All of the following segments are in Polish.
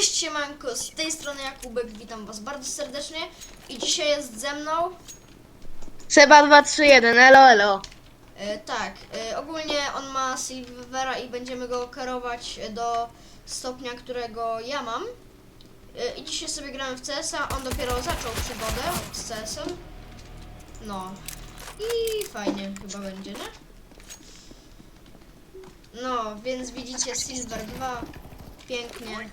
Cześć siemanko, z tej strony Jakubek, witam was bardzo serdecznie i dzisiaj jest ze mną, Seba 231, elo elo. e, tak, e, ogólnie on ma Silvera i będziemy go kierować do stopnia, którego ja mam. E, I dzisiaj sobie grałem w CS-a, on dopiero zaczął przygodę z CS-em. No i fajnie chyba będzie, nie? No, więc widzicie Silver 2, pięknie.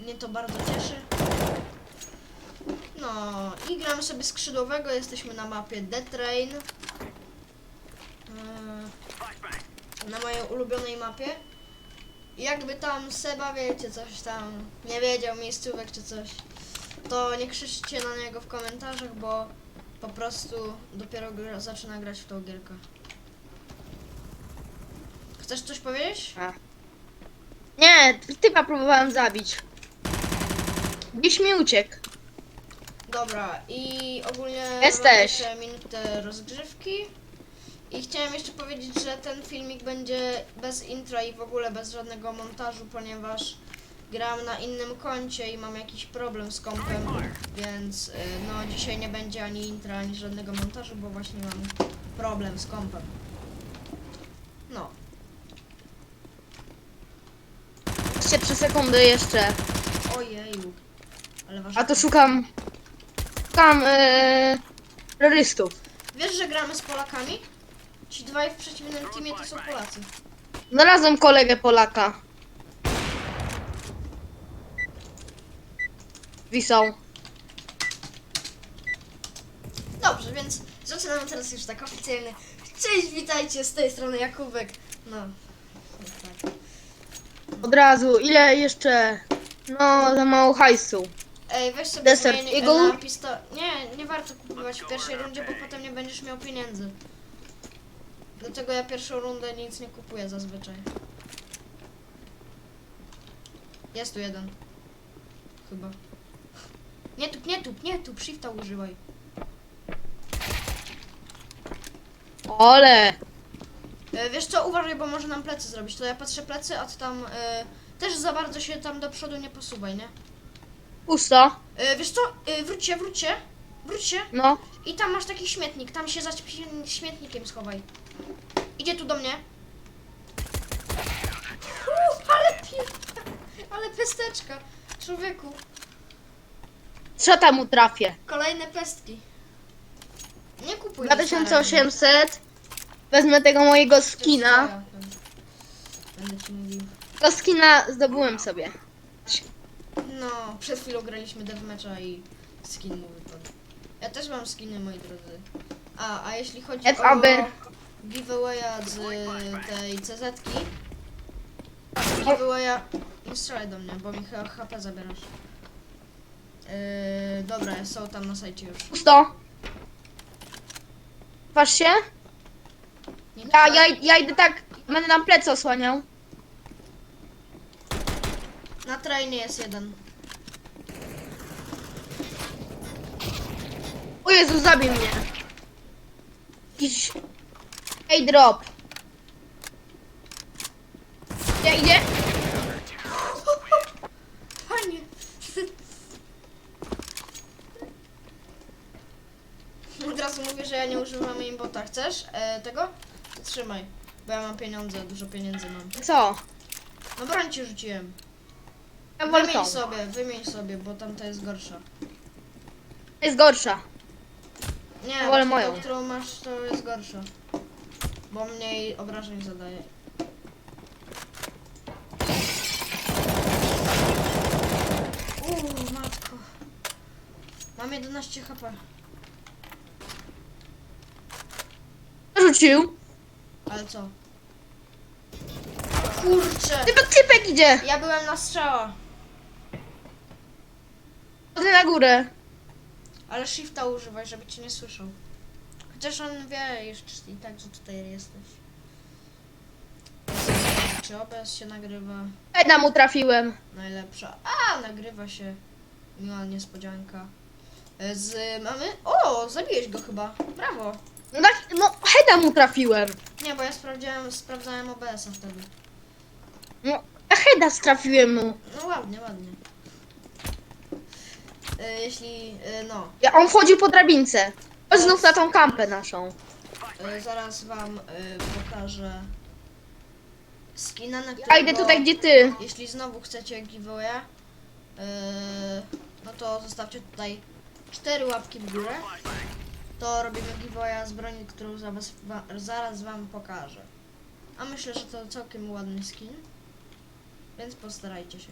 Mnie to bardzo cieszy. No i gramy sobie skrzydłowego, jesteśmy na mapie Dead Train. Yy, Na mojej ulubionej mapie. Jakby tam Seba, wiecie, coś tam nie wiedział, miejscówek czy coś, to nie krzyczcie na niego w komentarzach, bo po prostu dopiero zaczyna grać w tą gierkę. Chcesz coś powiedzieć? Nie, typa próbowałem zabić. Gdzieś mi uciekł. Dobra, i ogólnie Jesteś. jeszcze minutę rozgrzewki. I chciałem jeszcze powiedzieć, że ten filmik będzie bez intra i w ogóle bez żadnego montażu, ponieważ gram na innym koncie i mam jakiś problem z kompem, więc y, no dzisiaj nie będzie ani intra, ani żadnego montażu, bo właśnie mam problem z kompem. No, 23 sekundy jeszcze. ojeju. Ale A to szukam. Szukam yy, terrorystów. Wiesz, że gramy z Polakami? Ci dwaj w przeciwnym teamie to są Polacy. Znalazłem kolegę Polaka. Wisał. Dobrze, więc zaczynamy teraz już tak oficjalnie. Cześć, witajcie, z tej strony Jakubek. No. Od razu. Ile jeszcze? No, za mało hajsu. Ej, weź sobie Desert zmień Eagle? na pisto... Nie, nie warto kupować w pierwszej rundzie, bo potem nie będziesz miał pieniędzy. Dlatego ja pierwszą rundę nic nie kupuję zazwyczaj. Jest tu jeden. Chyba. Nie tup, nie tup, nie tup, shifta używaj. Ole. E, Wiesz co, uważaj, bo może nam plecy zrobić. To ja patrzę plecy, a ty tam e, też za bardzo się tam do przodu nie posuwaj, nie? Pusto. E, wiesz co, e, wróćcie, wróćcie, wróćcie No. i tam masz taki śmietnik, tam się za śmie- śmietnikiem schowaj. Idzie tu do mnie. Ale piękna, ale pesteczka, człowieku. Co tam mu trafię? Kolejne pestki. Nie kupuj. mi 2800. Wezmę tego mojego skina. Będę ci mówił. Tego skina zdobyłem sobie. No, przed chwilą graliśmy deathmatcha i skin mu wypadł. Ja też mam skiny, moi drodzy. A, a jeśli chodzi FAB. o giveawaya z tej CZ-ki, giveawaya... Nie strzelaj do mnie, bo mi chyba HP zabierasz. Yy, dobra, są tam na sajcie już. Pusto. Patrz się. Ja, ja, ja idę tak, będę nam plecy osłaniał. Na trainie jest jeden. O Jezu, zabij mnie. Jakiś... Ej, drop. Idzie, idzie? Fajnie. Od razu mówię, że ja nie używam aimbota. Chcesz e, tego? Trzymaj, bo ja mam pieniądze, dużo pieniędzy mam. Co? No broń ci rzuciłem. Wymień sobie, wymień sobie, bo tamta jest gorsza. Jest gorsza. Nie, wolę właśnie moją. tą, którą masz, to jest gorsza. Bo mniej obrażeń zadaje. Uuu, matko. Mam 11 HP. Rzucił. Ale co? Kurczę! Tylko typek idzie. Ja byłem na strzała, Chodzę na górę. ale shifta używaj, żeby cię nie słyszał. Chociaż on wie jeszcze i tak, że tutaj jesteś. Czy OBS się nagrywa? Jedna mu trafiłem. Najlepsza. A, nagrywa się. Miła niespodzianka. Z mamy. O, zabiłeś go chyba. Brawo. No tak, no heada mu trafiłem. Nie, bo ja sprawdziłem, sprawdzałem OBS-a wtedy. No, Eda strafiłem mu. No ładnie, ładnie. E, jeśli, e, no, Ja, on wchodził po drabince. Chodź znów na tą kampę naszą. e, zaraz wam e, pokażę skina, na którego... Ja idę tutaj, gdzie ty. Jeśli znowu chcecie giveawaya, yy, no to zostawcie tutaj cztery łapki w górę. To robimy giveawaya z broni, którą zaraz, wa, zaraz wam pokażę. A myślę, że to całkiem ładny skin. Więc postarajcie się.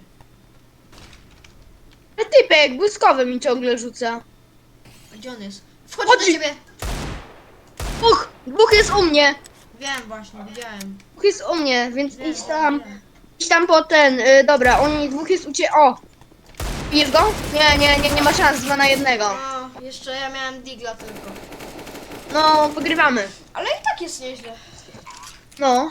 Ale typek błyskowy mi ciągle rzuca. A Gdzie on jest? Wchodzi Chodzi. do ciebie! Dwóch, dwóch jest u mnie. Wiem właśnie, widziałem. Dwóch jest u mnie, więc Wiem, idź tam. wiem. Idź tam po ten. Y, dobra, oni dwóch jest u ciebie. O! Bijesz go? Nie, nie, nie, nie ma szans. Dwa na jednego. Jeszcze ja miałem digla tylko. No, wygrywamy. Ale i tak jest nieźle. No.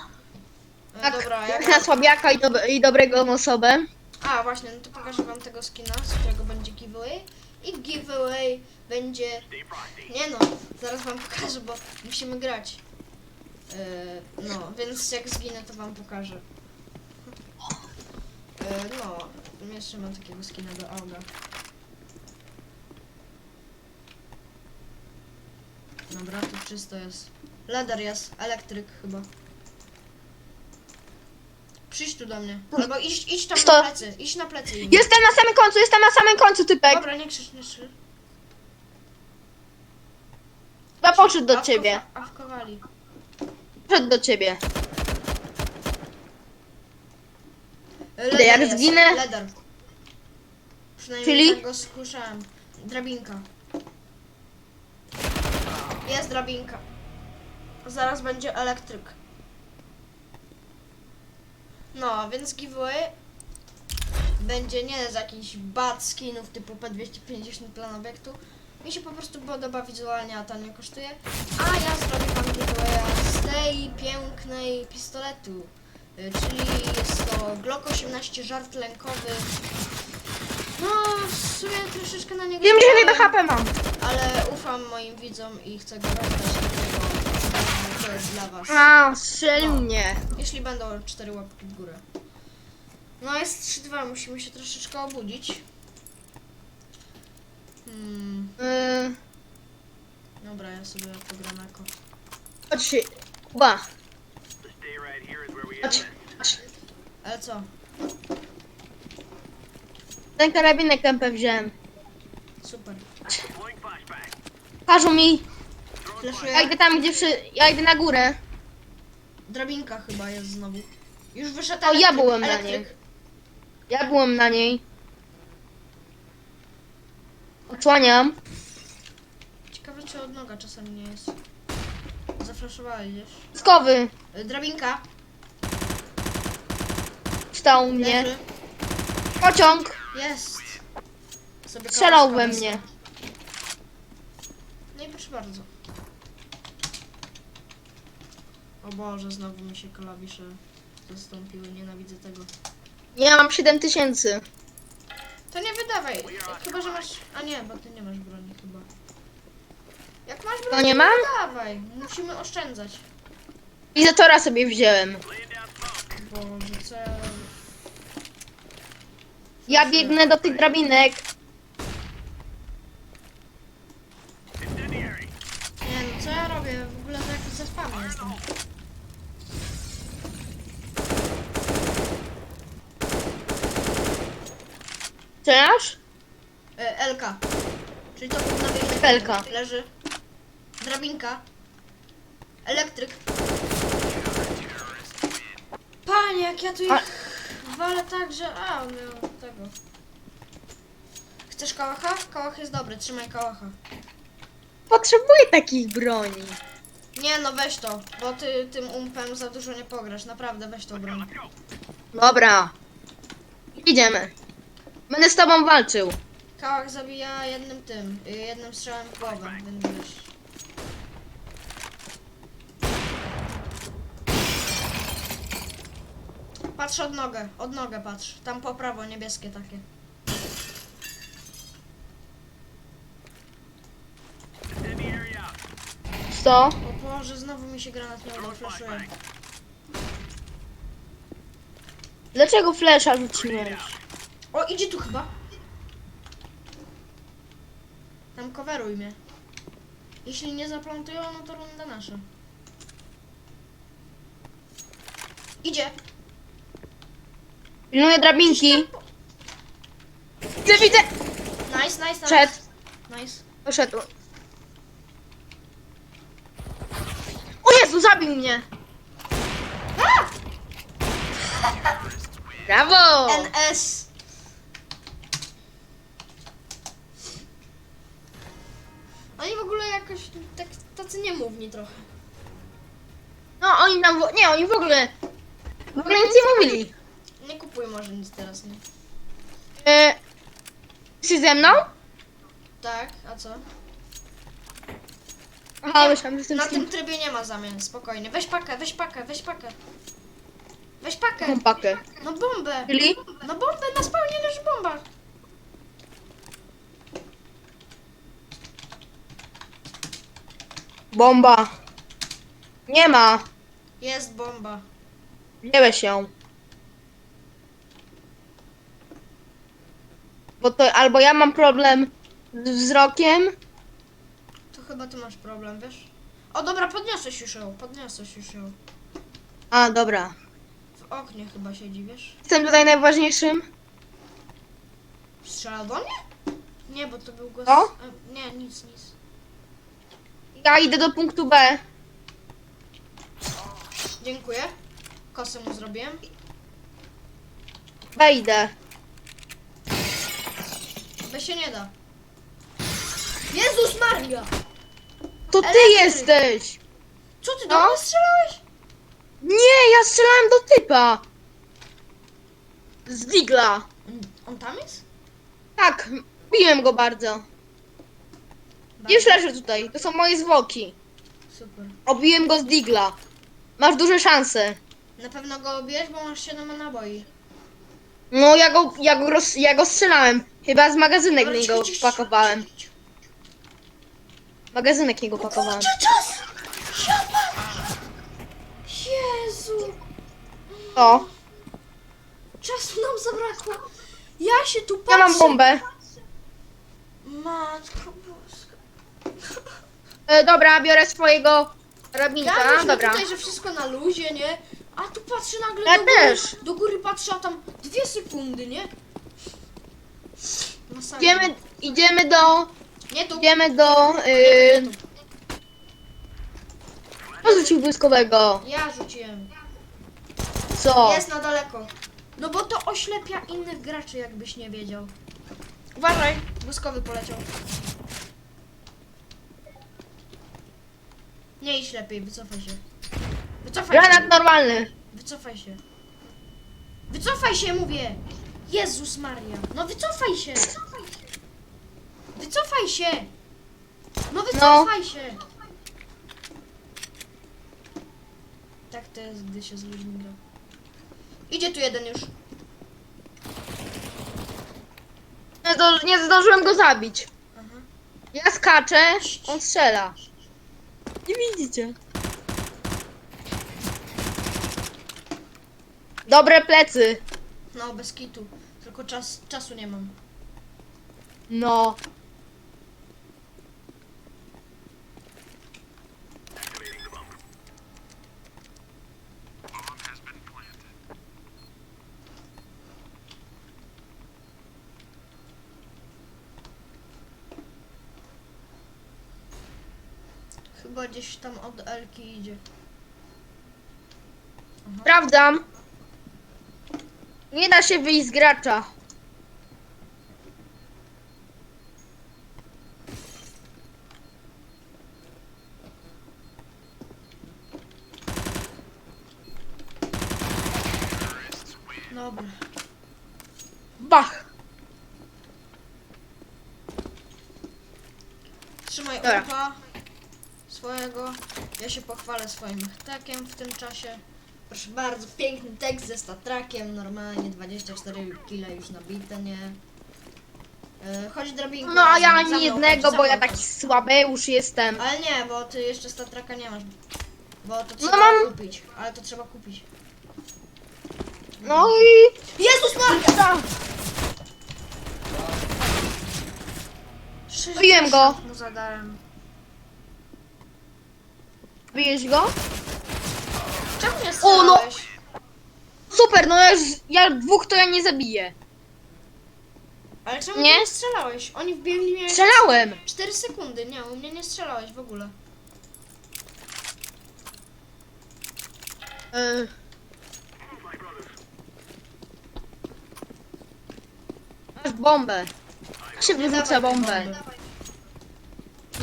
E, Tak, Dobra, jak jak na słabiaka i, dob- i dobrego osobę. A, właśnie, no to pokażę wam tego skina, z którego będzie giveaway. I giveaway będzie... Nie no, zaraz wam pokażę, bo musimy grać. Yy, no, więc jak zginę, to wam pokażę. Yy, no, jeszcze mam takiego skina do auga. Dobra, tu czysto jest. Leder jest, elektryk chyba. Przyjdź tu do mnie. Albo idź, idź tam Co? na plecy, idź na plecy im. Jestem na samym końcu, jestem na samym końcu, typek. Dobra, nie krzycz, nie krzycz. Chyba poszedł do ciebie. Awkowali. Poszedł do ciebie. Leder jak jest, zginę? Leder. Przynajmniej Czyli? tak go słyszałem. Drabinka. Jest drabinka. Zaraz będzie elektryk. No, więc giveaway będzie nie z jakichś bad skinów typu P250 plan obiektu. Mi się po prostu podoba wizualnie, a to nie kosztuje. A ja zrobię wam giveawaya z tej pięknej pistoletu. Y, Czyli jest to Glock 18 żart lękowy. No, w sumie troszeczkę na niego Wiem, że chyba HP mam. ale ufam moim widzom i chcę go rozdać, dlatego to jest dla was. A, strzelił mnie. Jeśli będą cztery łapki w górę. No jest 3-2, musimy się troszeczkę obudzić. Hmm, Yy, dobra, ja sobie pogram jako. chodź się. Kuba. Chodź. chodź. Ale co? Ten karabinek MP wziąłem. Super. Każą mi. Ja idę tam, gdzie wszy... Ja idę na górę. Drabinka chyba jest znowu. Już wyszedł O, ja elektryk, byłem na elektryk. niej. Ja byłem na niej. Odsłaniam. Ciekawe czy od noga czasami nie jest. Zaflaszowali gdzieś. Skowy. Y, Drabinka. Wstał u mnie. Leży. Pociąg. Jest. Sobie Strzelał we mnie. No i proszę bardzo. O Boże, znowu mi się klawisze zastąpiły, nienawidzę tego. Ja mam 7000. To nie wydawaj, chyba że masz... A nie, bo ty nie masz broni chyba. Jak masz broń, To nie mam? wydawaj. Musimy oszczędzać. Izatora sobie wziąłem. Ja biegnę do tych drabinek. Nie no, co ja robię? W ogóle to jak zaspany jestem. Czynasz? E, Elka. Czyli to. Elka. Leży. Drabinka. Elektryk. Panie, jak ja tu ich A- walę tak, że... A, on Chcesz kałacha? Kałach jest dobry, trzymaj kałacha. Potrzebuję takich broni. Nie no, weź to, bo ty tym umpem za dużo nie pograsz. Naprawdę, weź to broń. Dobra. Idziemy. Będę z tobą walczył. Kałach zabija jednym tym, y, jednym strzałem w głowę, więc wiesz. Patrz od nogę, od nogę patrz. Tam po prawo niebieskie takie. Co? O Boże, znowu mi się granat nie udał, flashuję. Dlaczego flesza rzuciłeś? O, idzie tu chyba. Tam coveruj mnie. Jeśli nie zaplantują, no to runda nasza. Idzie. Pilnuję drabinki. Widzę, widzę! Nice, nice, nice. Przed. Nice. Poszedł. O Jezu, zabił mnie! Brawo! NS. Oni w ogóle jakoś tak, tacy niemówni trochę. No oni nam, w... nie, oni w ogóle, w ogóle nic nie mówili. Nie kupuj może nic teraz, nie? E, Jesteś ze mną? Tak, a co? Aha, myślałem, że jestem Na z tym trybie nie ma zamian, spokojnie. Weź pakę, weź pakę, weź pakę. Weź pakę. Pakę. No bombę. Czyli? No bombę, na spawnie leży bomba. Bomba. Nie ma. Jest bomba. Wziąłeś ją. Bo to albo ja mam problem z wzrokiem, To chyba ty masz problem, wiesz? O dobra, podniosłeś już ją, podniosłeś już ją. A, dobra. W oknie chyba siedzi, wiesz? Jestem tutaj najważniejszym. Strzela do mnie? Nie, bo to był głos... Co? e, Nie, nic, nic. Ja idę do punktu B. Dziękuję. Kosę mu zrobiłem. Wejdę. By się nie da. Jezus Maria! To ty Elektryk. jesteś! Co ty do No? mnie strzelałeś? Nie, ja strzelałem do typa! Z digla. On, on tam jest? Tak, biłem go bardzo. Już leży tutaj, to są moje zwłoki. Super. Obiłem go z digla. Masz duże szanse. Na pewno go obijesz, bo masz 7 naboi. No ja go, ja go, roz, ja go strzelałem. Chyba z magazynek Dobra, niego cicho, cicho, pakowałem. cicho, cicho. Magazynek niego pakowałem. Kurczę, czas! Siapa! Jezu! O, Czasu nam zabrakło. Ja się tu patrzę. ja mam bombę. Matko boska. E, dobra, biorę swojego Ja rabinka. myślę Dobra. tutaj, że wszystko na luzie, nie? A tu patrzę nagle Ja do góry. też. Do góry patrzę, a tam dwie sekundy, nie? Masakra. Idziemy, idziemy do, Nie tu. idziemy do, yy, kto rzucił błyskowego? Ja rzuciłem. Co? Jest na daleko. No bo to oślepia innych graczy, jakbyś nie wiedział. Uważaj, błyskowy poleciał. Nie idź lepiej, wycofaj się. Wycofaj Granat się. normalny. Wycofaj się. Wycofaj się, mówię! Jezus Maria. No wycofaj się! Wycofaj się! No wycofaj się! Tak to jest, gdy się z ludźmi gra. Idzie tu jeden już. Nie, do, nie zdążyłem go zabić. Aha. Ja skaczę, on strzela. Nie widzicie. Dobre plecy. No, bez kitu. Tylko czas, czasu nie mam. No. Chyba gdzieś tam od Elki idzie. Sprawdzam. Nie da się wyjść z gracza. Dobra. Bach. Trzymaj Dobra. swojego. Ja się pochwalę swoim htakiem w tym czasie. Proszę bardzo, piękny tekst ze statrakiem, normalnie 24 kile już nabite, nie? Yy, chodź drabinką. No a razem, ja za ani mną jednego, za bo ja mną taki chodź. słaby już jestem. Ale nie, bo ty jeszcze statraka nie masz. Bo to No trzeba mam- kupić, ale to trzeba kupić. No i... Jezus Maria! Zabiłem go. mu zadałem. Bijesz go? Czemu nie O, no. strzelałeś? Super, no ja, już, ja dwóch to ja nie zabiję. Ale czemu Nie? nie? nie strzelałeś? Oni wbiegli mnie Strzelałem. 4 sekundy. Nie, u mnie nie strzelałeś w ogóle. Y... Masz bombę. Jak się wyrzuca Dawaj bombę? bombę.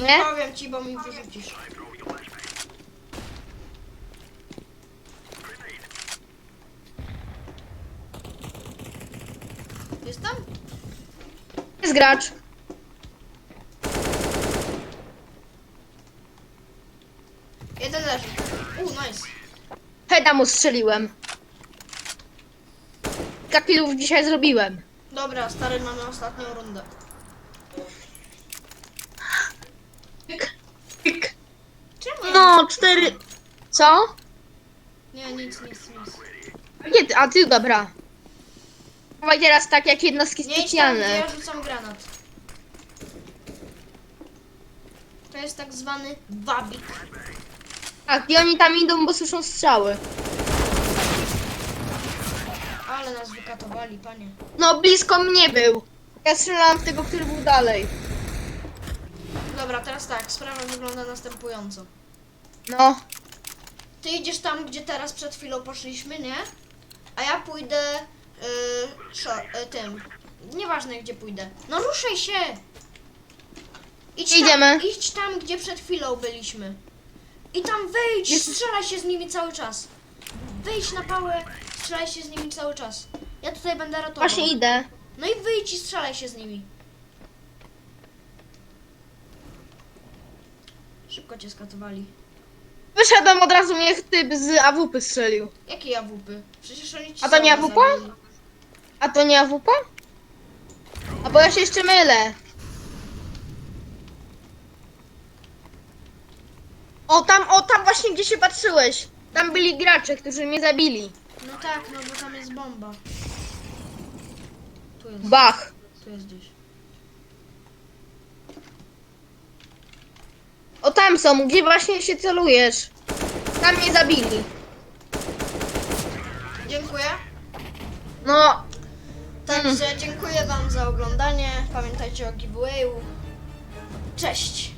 Nie? Powiem ci, bo mi wyrzucisz. Jest tam? Jest gracz. Jeden leży. U, nice. Heda mu strzeliłem. Kilka killów dzisiaj zrobiłem. Dobra, stary, mamy ostatnią rundę. Czemu? ja No, cztery... Co? Nie, nic, nic, nic. Nie, a ty, dobra. Dawaj teraz tak jak jednostki Nie idź tam, gdzie specjalne. ja rzucam granat. To jest tak zwany wabik. Tak, i oni tam idą, bo słyszą strzały. Ale nas wykatowali, panie. No, blisko mnie był. Ja strzelałam w tego, który był dalej. Dobra, teraz tak, sprawa wygląda następująco. No, Ty idziesz tam, gdzie teraz przed chwilą poszliśmy, nie? A ja pójdę szo- y, tym. Nieważne gdzie pójdę. No ruszaj się! Idź Idziemy. Tam, idź tam, gdzie przed chwilą byliśmy. I tam wejdź, Jest- strzelaj się z nimi cały czas. Wejdź na pałę, strzelaj się z nimi cały czas. Ja tutaj będę ratował. właśnie idę. No i wyjdź i strzelaj się z nimi. Szybko cię skatowali. Wyszedłem od razu, mnie typ z AWP strzelił. Jakie awupy? Przecież oni ci A to nie AWP? zabili. A to nie AWP? A bo ja się jeszcze mylę. O, tam, o, tam właśnie gdzie się patrzyłeś. Tam byli gracze, którzy mnie zabili. No tak, no bo tam jest bomba. Tu jest, Bach. tu jest gdzieś. O, tam są, gdzie właśnie się celujesz. Tam mnie zabili. Dziękuję. No, Także dziękuję wam za oglądanie. Pamiętajcie o giveawayu. Cześć!